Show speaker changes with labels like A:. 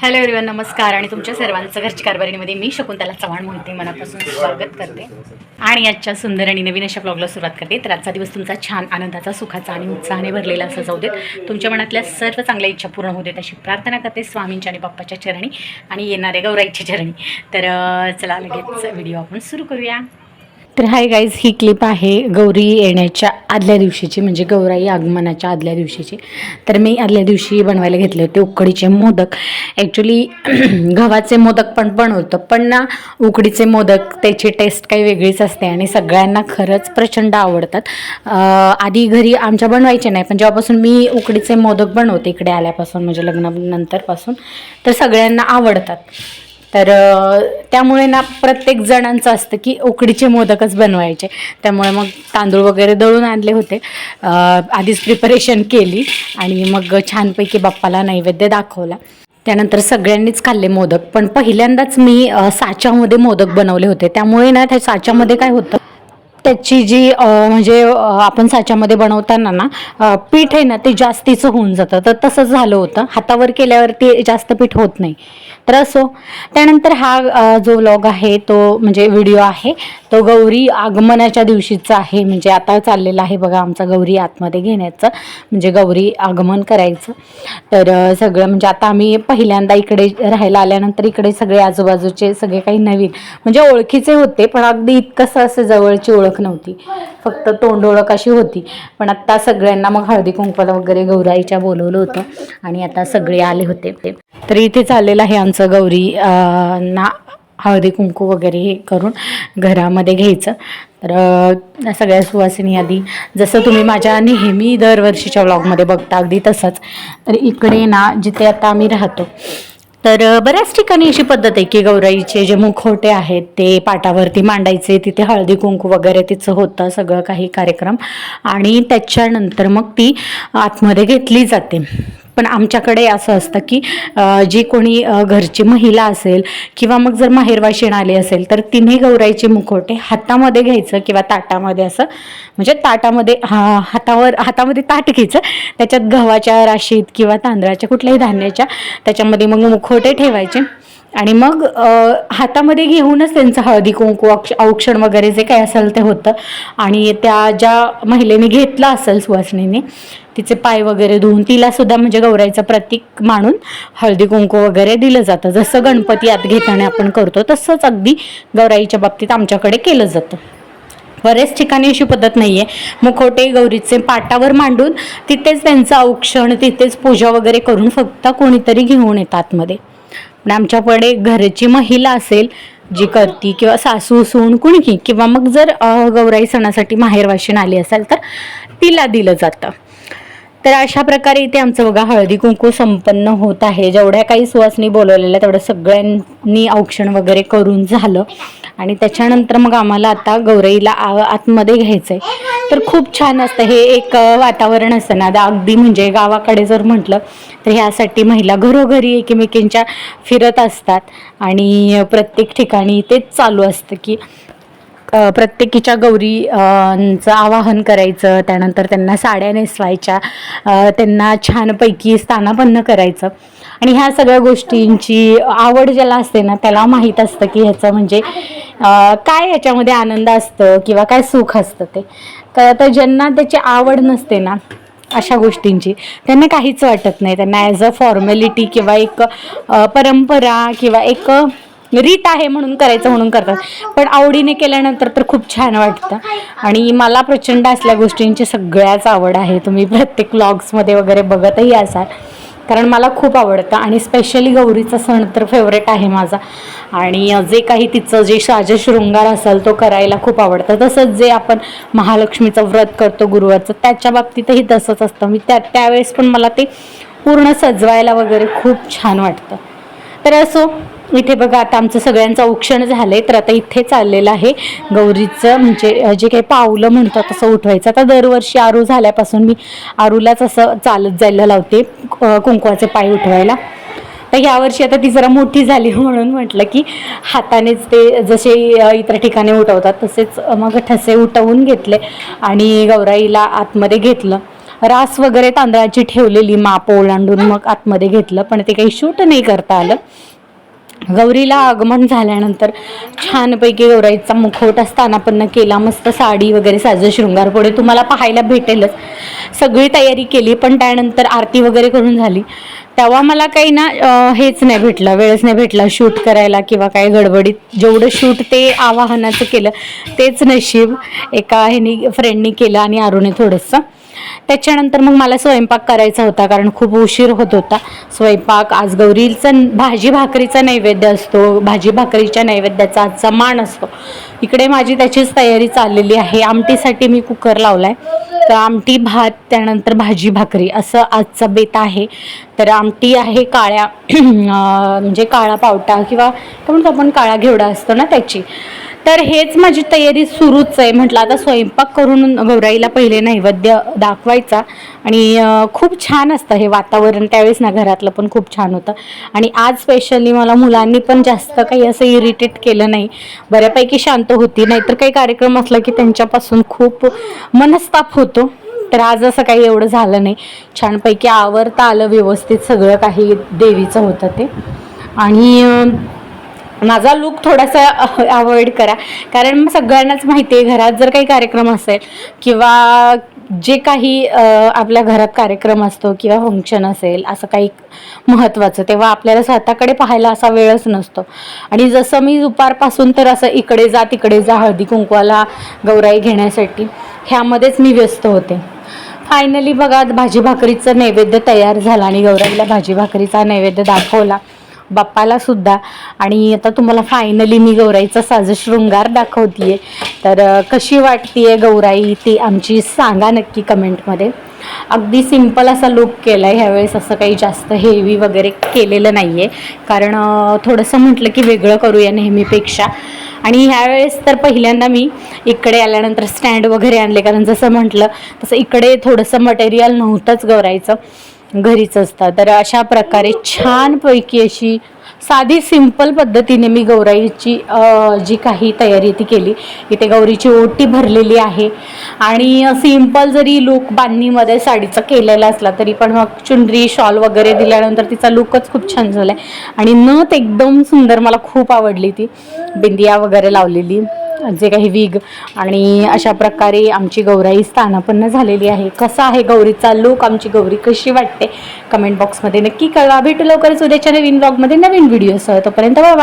A: Hello everyone नमस्कार आणि तुमच्या सर्वांचं घरच्या कारभारीमध्ये मी शकुंतला चव्हाण मोहिते मनापासून स्वागत करते. आणि आजच्या सुंदर आणि नवीन अशा ब्लॉगला सुरुवात करते. तर आजचा दिवस तुमचा छान आनंदाचा सुखाचा आणि उत्साहाने भरलेला असं जाऊ देत. तुमच्या मनातल्या सर्व चांगल्या इच्छा पूर्ण होऊ देत अशी प्रार्थना करते स्वामींच्या आणि बाप्पाच्या चरणी आणि येणाऱ्या गौराईच्या चरणी. तर चला लगेच व्हिडिओ आपण सुरू करूया. तर हाय गाईज ही क्लिप आहे गौरी येण्याच्या आदल्या दिवशीची म्हणजे गौराई आगमनाच्या आदल्या दिवशीची. तर मी आदल्या दिवशी बनवायला घेतले होते उकडीचे मोदक. ॲक्च्युली गव्हाचे मोदक पण बनवतो पण ना उकडीचे मोदक त्याची टेस्ट काही वेगळीच असते आणि सगळ्यांना खरंच प्रचंड आवडतात. आधी घरी आमच्या बनवायचे नाही पण जेव्हापासून मी उकडीचे मोदक बनवते इकडे आल्यापासून म्हणजे लग्नानंतरपासून तर सगळ्यांना आवडतात. तर त्यामुळे ना प्रत्येक जणांचं असतं की उकडीचे मोदकच बनवायचे. त्यामुळे मग तांदूळ वगैरे दळून आणले होते. आधीच प्रिपरेशन केली आणि मग छानपैकी बाप्पाला नैवेद्य दाखवला. त्यानंतर सगळ्यांनीच खाल्ले मोदक. पण पहिल्यांदाच मी साच्यामध्ये मोदक बनवले होते. त्यामुळे ना त्या साच्यामध्ये काय होतं? त्याची जी म्हणजे आपण साच्यामध्ये बनवताना ना पीठ आहे ना ते जास्तीचं होऊन जातं. तर तसंच झालं होतं. हातावर केल्यावरती जास्त पीठ होत नाही. तर असो. त्यानंतर हा जो व्लॉग आहे तो म्हणजे व्हिडिओ आहे तो गौरी आगमनाच्या दिवशीचा आहे. म्हणजे आता चाललेला आहे बघा आमचा गौरी आतमध्ये घेण्याचं. म्हणजे गौरी आगमन करायचं. तर सगळं म्हणजे आता आम्ही पहिल्यांदा इकडे राहायला आल्यानंतर इकडे सगळे आजूबाजूचे सगळे काही नवीन म्हणजे ओळखीचे होते पण अगदी इतकंसं असं जवळची ओळख नव्हती. फक्त तोंड ओळख अशी होती. पण आत्ता सगळ्यांना मग हळदी कुंकवाला वगैरे गौराईच्या बोलवलं होतं आणि आता सगळे आले होते. तर इथे चाललेलं आहे आमचं गौरी ना हळदी कुंकू वगैरे हे करून घरामध्ये घ्यायचं. तर सगळ्या सुवासिनी आधी जसं तुम्ही माझ्या नेहमी दरवर्षीच्या व्लॉगमध्ये बघता अगदी तसंच. तर इकडे ना जिथे आता आम्ही राहतो तर बऱ्याच ठिकाणी अशी पद्धत आहे की गौराईचे जे मुखवटे आहेत ते पाटावरती मांडायचे तिथे हळदी कुंकू वगैरे तिचं होतं सगळं काही कार्यक्रम. आणि त्याच्यानंतर मग ती आतमध्ये घेतली जाते. पण आमच्याकडे असं असतं की जी कोणी घरची महिला असेल किंवा मग जर माहेरवाशीण आली असेल तर तिने गौराईचे मुखवटे हातामध्ये घ्यायचं किंवा ताटामध्ये असं म्हणजे ताटामध्ये हा हातावर हातामध्ये ताट घ्यायचं. त्याच्यात गव्हाच्या राशीत किंवा तांदळाच्या कुठल्याही धान्याच्या त्याच्यामध्ये मग मुखवटे ठेवायचे. आणि मग हातामध्ये घेऊनच त्यांचं हळदी कुंकू औक्ष औक्षण वगैरे जे काय असेल ते होतं. आणि त्या ज्या महिलेने घेतलं असेल सुवासिनीने तिचे पाय वगैरे धुवून तिला सुद्धा म्हणजे गौराईचं प्रतीक मानून हळदी कुंकू वगैरे दिलं जातं. जसं गणपती आत घेताना आपण करतो तसंच अगदी गौराईच्या बाबतीत आमच्याकडे केलं जातं. बऱ्याच ठिकाणी अशी पद्धत नाही आहे मुखोटे गौरीचे पाटावर मांडून तिथेच त्यांचं औक्षण तिथेच पूजा वगैरे करून फक्त कोणीतरी घेऊन येतात आतमध्ये. पण आमच्याकडे घरची महिला असेल जी करती किंवा सासू सून कुणकी किंवा मग जर गौराई सणासाठी माहेरवाशीन आली असेल तर तिला दिलं जातं. तर अशा प्रकारे इथे आमचं बघा हळदी कुंकू संपन्न होत आहे. जेवढ्या काही सुवासनी बोलवलेल्या तेवढ्या सगळ्यांनी औक्षण वगैरे करून झालं. आणि त्याच्यानंतर मग आम्हाला आता गौरईला आ- आतमध्ये घ्यायचं आहे तर खूप छान असतं. हे एक वातावरण असतं ना. आता अगदी म्हणजे गावाकडे जर म्हटलं तर ह्यासाठी महिला घरोघरी एकमेकींच्या फिरत असतात. आणि प्रत्येक ठिकाणी तेच चालू असतं की प्रत्येकीच्या गौरीचं आवाहन करायचं. त्यानंतर त्यांना साड्या नेसवायच्या. त्यांना छानपैकी स्थानापन्न करायचं. आणि ह्या सगळ्या गोष्टींची आवड ज्याला असते ना त्याला माहीत असतं की ह्याचं म्हणजे काय ह्याच्यामध्ये आनंद असतं किंवा काय सुख असतं ते. तर ज्यांना त्याची आवड नसते ना अशा गोष्टींची त्यांना काहीच वाटत नाही. त्यांना ॲज अ फॉर्मॅलिटी किंवा एक परंपरा किंवा एक रीत आहे म्हणून करायचं म्हणून करतात. पण आवडीने केल्यानंतर तर खूप छान वाटतं. आणि मला प्रचंड असल्या गोष्टींची सगळ्याच आवड आहे. तुम्ही प्रत्येक व्लॉग्समध्ये वगैरे बघतही असाल. कारण मला खूप आवडतं आणि स्पेशली गौरीचा सण तर फेवरेट आहे माझा. आणि जे काही तिचं जे साज शृंगार असेल तो करायला खूप आवडतं. तसंच जे आपण महालक्ष्मीचं व्रत करतो गुरुवारचं त्याच्या बाबतीतही तसंच असतं. मी त्या त्यावेळेस पण मला ते पूर्ण सजवायला वगैरे खूप छान वाटतं. तर असो इथे बघा आता आमचं सगळ्यांचं औक्षण झालंय तर आता इथे चाललेलं आहे. गौरीचं म्हणजे जे काही पावलं म्हणतात तसं उठवायचं. आता दरवर्षी आरू झाल्यापासून मी आरूलाच असं चालत जायला लावते कुंकवाचे पाय उठवायला. तर यावर्षी आता ती जरा मोठी झाली म्हणून म्हटलं की हातानेच ते जसे इतर ठिकाणी उठवतात तसेच मग ठसे उठवून घेतले आणि गौराईला आतमध्ये घेतलं. रास वगैरे तांदळाची ठेवलेली माप ओलांडून मग आतमध्ये घेतलं पण ते काही शूट नाही करता आलं. गौरीला आगमन झाल्यानंतर छानपैकी गौराईचा मुखवट स्थानापन्न केला मस्त साडी वगैरे साजं शृंगार पुढे तुम्हाला पाहायला भेटेलच. सगळी तयारी केली पण त्यानंतर आरती वगैरे करून झाली. तेव्हा मला काही ना हेच नाही भेटलं वेळच नाही भेटला शूट करायला किंवा काही गडबडीत. जेवढं शूट ते आवाहनाचं केलं तेच नशीब एका ह्यानी फ्रेंडनी केलं आणि अरुणे थोडंसं त्याच्यानंतर मग मला स्वयंपाक करायचा होता कारण खूप उशीर होत होता. स्वयंपाक आज गौरीचा भाजी भाकरीचा नैवेद्य असतो भाजी भाकरीच्या नैवेद्याचा आजचा मान असतो. इकडे माझी त्याचीच तयारी चाललेली आहे. आमटीसाठी मी कुकर लावला आहे तर आमटी भात त्यानंतर भाजी भाकरी असं आजचा बेत आहे. तर आमटी आहे काळ्या म्हणजे काळा पावटा किंवा काय म्हणतो आपण काळा घेवडा असतो ना त्याची. तर हेच माझी तयारी सुरूच आहे. म्हटलं आता स्वयंपाक करून गौराईला पहिले नैवेद्य दाखवायचा. आणि खूप छान असतं हे वातावरण. त्यावेळेस ना घरातलं पण खूप छान होतं. आणि आज स्पेशली मला मुलांनी पण जास्त काही असं इरिटेट केलं नाही. बऱ्यापैकी शांत होती. नाहीतर काही कार्यक्रम असला की त्यांच्यापासून खूप मनस्ताप होतो. तर आज असं काही एवढं झालं नाही. छानपैकी आवरता आलं व्यवस्थित सगळं काही देवीचं होतं ते. आणि माझा लुक थोडासा अवॉइड करा. कारण मग सगळ्यांनाच माहिती आहे घरात जर काही कार्यक्रम असेल किंवा जे काही आपल्या घरात कार्यक्रम असतो किंवा फंक्शन असेल असं काही महत्त्वाचं तेव्हा आपल्याला स्वतःकडे पाहायला असा वेळच नसतो. आणि जसं मी दुपारपासून तर असं इकडे जा तिकडे जा हळदी कुंकवाला गौराई घेण्यासाठी ह्यामध्येच मी व्यस्त होते. फायनली बघा भाजी भाकरीचं नैवेद्य तयार झाला आणि गौराईला भाजी भाकरीचा नैवेद्य दाखवला. बाप्पाला सुद्धा. आणि आता तुम्हाला फायनली मी गौराईचा साज शृंगार दाखवतीये. तर कशी वाटतीये गौराई? ती आमची सांगा नक्की कमेंटमध्ये. अगदी सिंपल असा लुक केला आहे ह्यावेळेस असं काही जास्त हेवी वगैरे केलेलं नाही आहे कारण थोडंसं म्हटलं की वेगळं करूया नेहमीपेक्षा. आणि ह्यावेळेस तर पहिल्यांदा मी इकडे आल्यानंतर स्टँड वगैरे आणले. कारण जसं म्हटलं तसं इकडे थोडंसं मटेरियल नव्हतंच गौरायचं घरीच असतात. तर अशा प्रकारे छानपैकी अशी साधी सिंपल पद्धतीने मी गौराईची जी काही तयारी ती केली. इथे गौरीची ओटी भरलेली आहे. आणि सिंपल जरी लुक बांधणीमध्ये साडीचा केलेला असला तरी पण मग चुनरी शॉल वगैरे दिल्यानंतर तिचा लुकच खूप छान झाला आहे आणि नथ एकदम सुंदर मला खूप आवडली ती. बिंदिया वगैरे लावलेली. जे काही विग आणि अशा प्रकारे आमची गौराई स्थानापन्न झालेली आहे. कसा आहे गौरीचा लुक आमची गौरी कशी वाटते? कमेंट बॉक्समध्ये नक्की कळवा. भेटू लवकरच उद्याच्या नवीन ब्लॉगमध्ये नवीन व्हिडिओसह तोपर्यंत बाय